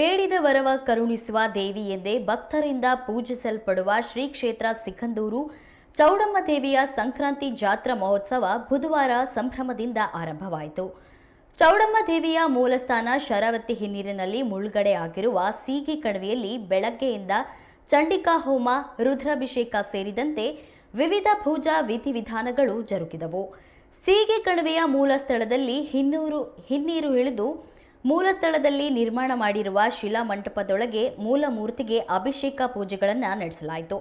ಬೇಡಿದ ವರವ ಕರುಣಿಸುವ ದೇವಿ ಎಂದೇ ಭಕ್ತರಿಂದ ಪೂಜಿಸಲ್ಪಡುವ ಶ್ರೀ ಕ್ಷೇತ್ರ ಸಿಕಂದೂರು ಚೌಡಮ್ಮ ದೇವಿಯ ಸಂಕ್ರಾಂತಿ ಜಾತ್ರಾ ಮಹೋತ್ಸವ ಬುಧವಾರ ಸಂಭ್ರಮದಿಂದ ಆರಂಭವಾಯಿತು. ಚೌಡಮ್ಮ ದೇವಿಯ ಮೂಲಸ್ಥಾನ ಶರಾವತಿ ಹಿನ್ನೀರಿನಲ್ಲಿ ಮುಳುಗಡೆ ಆಗಿರುವ ಸೀಗಿ ಕಣಿವೆಯಲ್ಲಿ ಬೆಳಗ್ಗೆಯಿಂದ ಚಂಡಿಕಾ ಹೋಮ, ರುದ್ರಾಭಿಷೇಕ ಸೇರಿದಂತೆ ವಿವಿಧ ಪೂಜಾ ವಿಧಿವಿಧಾನಗಳು ಜರುಗಿದವು. ಸೀಗೆ ಕಣಿವೆಯ ಮೂಲ ಸ್ಥಳದಲ್ಲಿ ಹಿನ್ನೂರು ಹಿನ್ನೀರು ಇಳಿದು ಮೂಲ ಸ್ಥಳದಲ್ಲಿ ನಿರ್ಮಾಣ ಮಾಡಿರುವ ಶಿಲಾ ಮಂಟಪದೊಳಗೆ ಮೂಲ ಮೂರ್ತಿಗೆ ಅಭಿಷೇಕ ಪೂಜೆಗಳನ್ನು ನಡೆಸಲಾಯಿತು.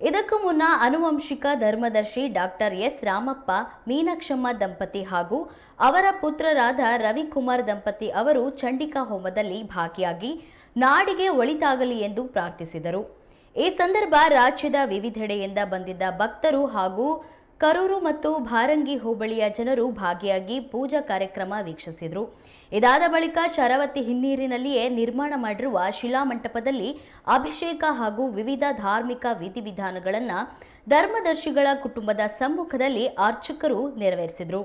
ಇದಕ್ಕೂ ಮುನ್ನ ಅನುವಂಶಿಕ ಧರ್ಮದರ್ಶಿ ಡಾಕ್ಟರ್ ಎಸ್ ರಾಮಪ್ಪ, ಮೀನಾಕ್ಷಮ್ಮ ದಂಪತಿ ಹಾಗೂ ಅವರ ಪುತ್ರರಾದ ರವಿಕುಮಾರ್ ದಂಪತಿ ಅವರು ಚಂಡಿಕಾ ಹೋಮದಲ್ಲಿ ಭಾಗಿಯಾಗಿ ನಾಡಿಗೆ ಒಳಿತಾಗಲಿ ಎಂದು ಪ್ರಾರ್ಥಿಸಿದರು. ಈ ಸಂದರ್ಭ ರಾಜ್ಯದ ವಿವಿಧೆಡೆಯಿಂದ ಬಂದಿದ್ದ ಭಕ್ತರು ಹಾಗೂ ಕರೂರು ಮತ್ತು ಭಾರಂಗಿ ಹೋಬಳಿಯ ಜನರು ಭಾಗಿಯಾಗಿ ಪೂಜಾ ಕಾರ್ಯಕ್ರಮ ವೀಕ್ಷಿಸಿದರು. ಇದಾದ ಬಳಿಕ ಶರಾವತಿ ಹಿನ್ನೀರಿನಲ್ಲಿಯೇ ನಿರ್ಮಾಣ ಮಾಡಿರುವ ಶಿಲಾಮಂಟಪದಲ್ಲಿ ಅಭಿಷೇಕ ಹಾಗೂ ವಿವಿಧ ಧಾರ್ಮಿಕ ವಿಧಿವಿಧಾನಗಳನ್ನು ಧರ್ಮದರ್ಶಿಗಳ ಕುಟುಂಬದ ಸಮ್ಮುಖದಲ್ಲಿ ಅರ್ಚಕರು ನೆರವೇರಿಸಿದರು.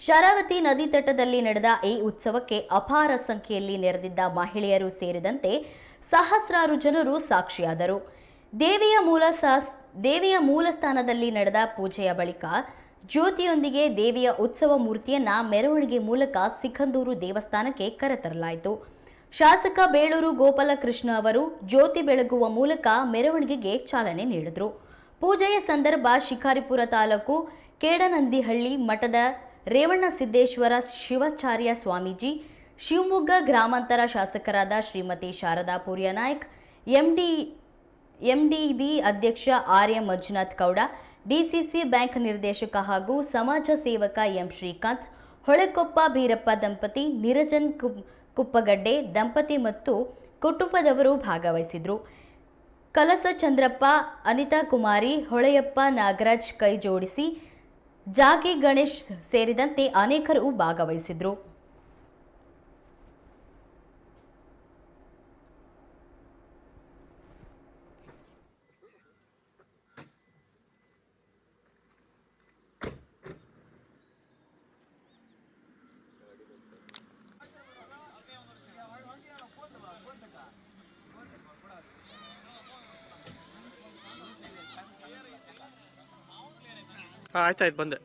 ಶರಾವತಿ ನದಿ ತಟದಲ್ಲಿ ನಡೆದ ಈ ಉತ್ಸವಕ್ಕೆ ಅಪಾರ ಸಂಖ್ಯೆಯಲ್ಲಿ ನೆರೆದಿದ್ದ ಮಹಿಳೆಯರು ಸೇರಿದಂತೆ ಸಹಸ್ರಾರು ಜನರು ಸಾಕ್ಷಿಯಾದರು. ದೇವಿಯ ಮೂಲ ದೇವಿಯ ಮೂಲ ಸ್ಥಾನದಲ್ಲಿ ನಡೆದ ಪೂಜೆಯ ಬಳಿಕ ಜ್ಯೋತಿಯೊಂದಿಗೆ ದೇವಿಯ ಉತ್ಸವ ಮೂರ್ತಿಯನ್ನ ಮೆರವಣಿಗೆ ಮೂಲಕ ಸಿಖಂದೂರು ದೇವಸ್ಥಾನಕ್ಕೆ ಕರೆತರಲಾಯಿತು. ಶಾಸಕ ಬೇಳೂರು ಗೋಪಾಲಕೃಷ್ಣ ಅವರು ಜ್ಯೋತಿ ಬೆಳಗುವ ಮೂಲಕ ಮೆರವಣಿಗೆಗೆ ಚಾಲನೆ ನೀಡಿದರು. ಪೂಜೆಯ ಸಂದರ್ಭ ಶಿಕಾರಿಪುರ ತಾಲೂಕು ಕೇಡನಂದಿಹಳ್ಳಿ ಮಠದ ರೇವಣ್ಣ ಸಿದ್ದೇಶ್ವರ ಶಿವಾಚಾರ್ಯ ಸ್ವಾಮೀಜಿ, ಶಿವಮೊಗ್ಗ ಗ್ರಾಮಾಂತರ ಶಾಸಕರಾದ ಶ್ರೀಮತಿ ಶಾರದಾ ಪೂರ್ಯನಾಯ್ಕ್ ಎಂಡಿ ಎಂಡಿಬಿ ಅಧ್ಯಕ್ಷ R M Manjunath Gowda, DCC bank ನಿರ್ದೇಶಕ ಹಾಗೂ ಸಮಾಜ ಸೇವಕ ಎಂ ಶ್ರೀಕಾಂತ್, ಹೊಳೆಕೊಪ್ಪ ಬೀರಪ್ಪ ದಂಪತಿ ನಿರಜನ್ ಕುಪ್- ಕುಪ್ಪಗಡ್ಡೆ ದಂಪತಿ ಮತ್ತು ಕುಟುಂಬದವರು ಭಾಗವಹಿಸಿದರು. ಕಲಸ ಚಂದ್ರಪ್ಪ, ಅನಿತಾ ಕುಮಾರಿ, ಹೊಳೆಯಪ್ಪ ನಾಗರಾಜ್ ಕೈ ಜೋಡಿಸಿ ಜಾಗಿ ಗಣೇಶ್ ಸೇರಿದಂತೆ ಅನೇಕರು ಭಾಗವಹಿಸಿದ್ರು. ಹಾಂ ಆಯ್ತಾಯ್ತು ಬಂದೆ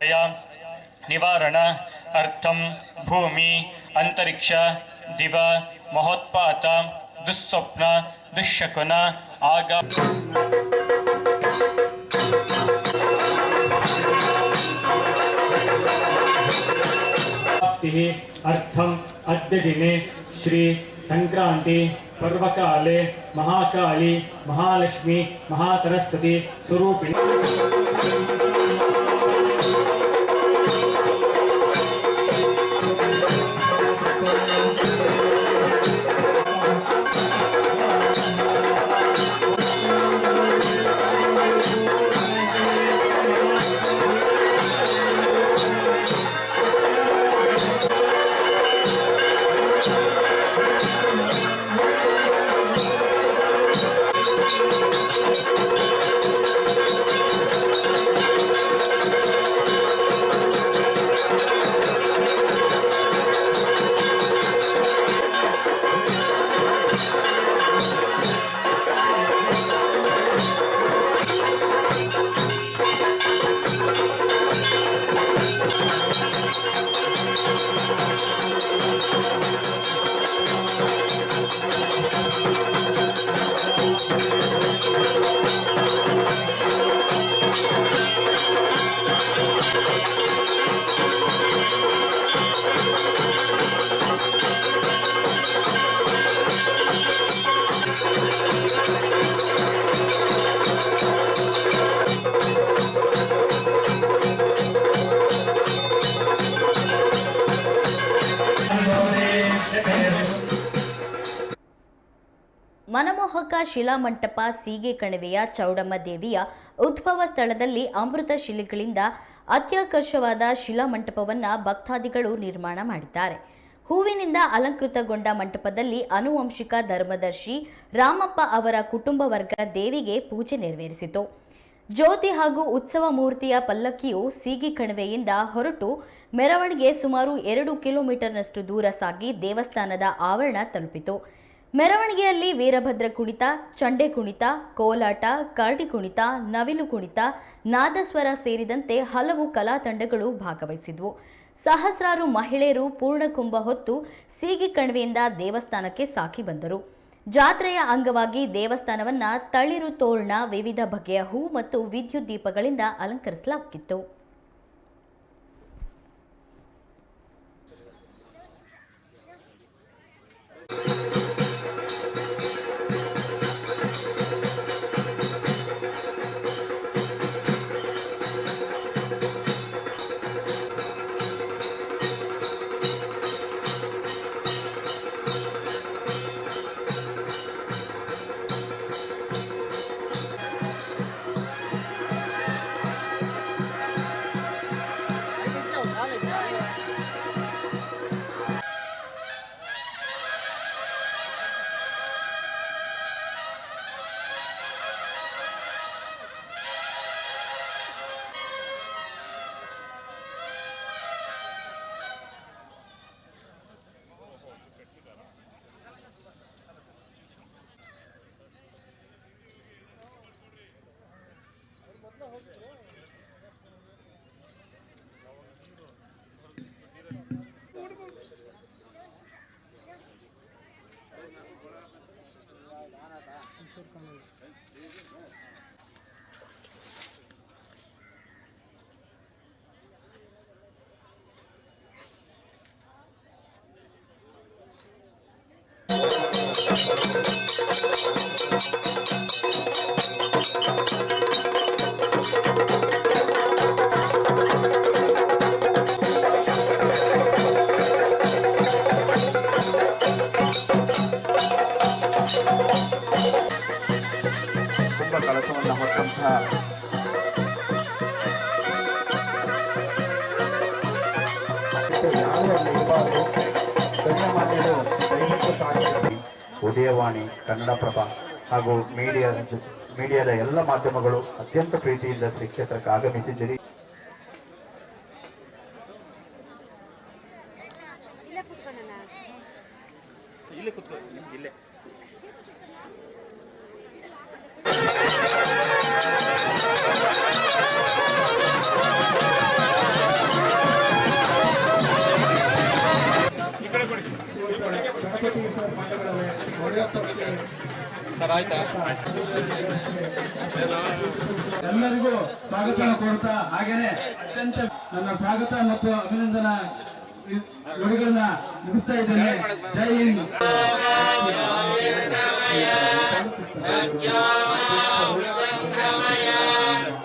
या निवारण अर्थम भूमि अंतरिक्ष दिव महोत्पात दुस्वप्न दुष्शकुन आगा। अर्थम् अद्य दिने श्री संक्रांति पर्वकाले महाकाली महालक्ष्मी महासरस्वती स्वरूपिणी ಶಿಲಾಮಂಟಪ, ಸೀಗೆ ಕಣಿವೆಯ ಚೌಡಮ್ಮ ದೇವಿಯ ಉದ್ಭವ ಸ್ಥಳದಲ್ಲಿ ಅಮೃತ ಶಿಲೆಗಳಿಂದ ಅತ್ಯಾಕರ್ಷವಾದ ಶಿಲಾಮಂಟಪವನ್ನು ಭಕ್ತಾದಿಗಳು ನಿರ್ಮಾಣ ಮಾಡಿದ್ದಾರೆ. ಹೂವಿನಿಂದ ಅಲಂಕೃತಗೊಂಡ ಮಂಟಪದಲ್ಲಿ ಅನುವಂಶಿಕ ಧರ್ಮದರ್ಶಿ ರಾಮಪ್ಪ ಅವರ ಕುಟುಂಬ ವರ್ಗ ದೇವಿಗೆ ಪೂಜೆ ನೆರವೇರಿಸಿತು. ಜ್ಯೋತಿ ಹಾಗೂ ಉತ್ಸವ ಮೂರ್ತಿಯ ಪಲ್ಲಕ್ಕಿಯು ಸೀಗಿ ಕಣಿವೆಯಿಂದ ಹೊರಟು ಮೆರವಣಿಗೆ ಸುಮಾರು ಎರಡು ಕಿಲೋಮೀಟರ್ನಷ್ಟು ದೂರ ಸಾಗಿ ದೇವಸ್ಥಾನದ ಆವರಣ ತಲುಪಿತು. ಮೆರವಣಿಗೆಯಲ್ಲಿ ವೀರಭದ್ರ ಕುಣಿತ, ಚಂಡೆ ಕುಣಿತ, ಕೋಲಾಟ, ಕರಡಿ ಕುಣಿತ, ನವಿಲು ಕುಣಿತ, ನಾದಸ್ವರ ಸೇರಿದಂತೆ ಹಲವು ಕಲಾ ತಂಡಗಳು ಭಾಗವಹಿಸಿದ್ವು. ಸಹಸ್ರಾರು ಮಹಿಳೆಯರು ಪೂರ್ಣಕುಂಭ ಹೊತ್ತು ಸೀಗಿ ಕಣಿವೆಯಿಂದ ದೇವಸ್ಥಾನಕ್ಕೆ ಸಾಕಿ ಬಂದರು. ಜಾತ್ರೆಯ ಅಂಗವಾಗಿ ದೇವಸ್ಥಾನವನ್ನ ತಳಿರು ತೋರಣ, ವಿವಿಧ ಬಗೆಯ ಹೂ ಮತ್ತು ವಿದ್ಯುತ್ ದೀಪಗಳಿಂದ ಅಲಂಕರಿಸಲಾಗಿತ್ತು. ಉದಯವಾಣಿ ಕನ್ನಡಪ್ರಭ ಹಾಗೂ ಮೀಡಿಯಾ ಮೀಡಿಯಾದ ಎಲ್ಲ ಮಾಧ್ಯಮಗಳು ಅತ್ಯಂತ ಪ್ರೀತಿಯಿಂದ ಶ್ರೀ ಕ್ಷೇತ್ರಕ್ಕೆ ಆಗಮಿಸಿದ್ದೀರಿ. ಇಲ್ಲೇ. ಸರ್ ಆಯ್ತಾ? ಎಲ್ಲರಿಗೂ ಸ್ವಾಗತ ಕೋರ್ತಾ. ಹಾಗೇನೆ ಅತ್ಯಂತ ನನ್ನ ಸ್ವಾಗತ ಮತ್ತು ಅಭಿನಂದನಾ ನುಡಿಗಳನ್ನ ಮುಗಿಸ್ತಾ ಇದ್ದೇನೆ. ಜೈ ಹಿಂದ್.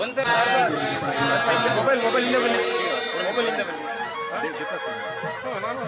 ಒಂದ್ಸಲ ಮೊಬೈಲ್ ಮೊಬೈಲ್ ಇಂದ ಬನ್ನಿ ಮೊಬೈಲ್ ಇಂದ ಬನ್ನಿ ನಾನು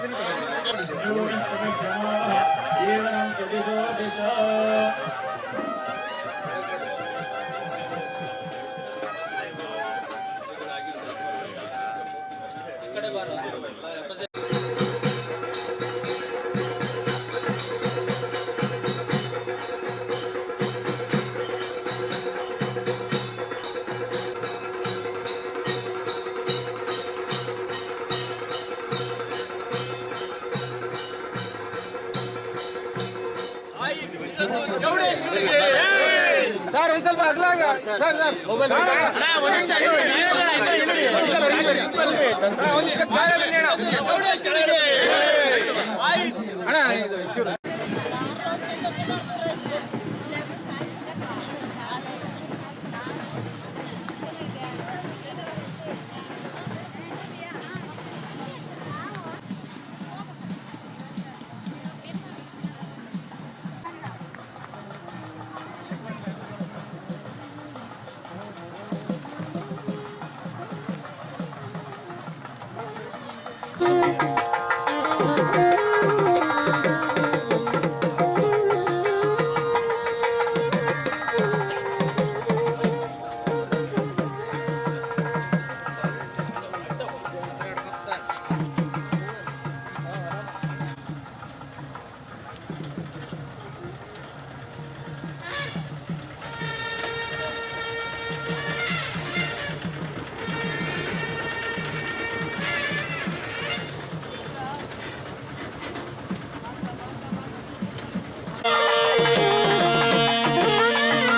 ಸ್ವಲ್ಪ ಅಗ್ಲಾಗ ಸರ್ ಸರ್. ಮೊಬೈಲ್ ಅಣ್ಣ ಇದು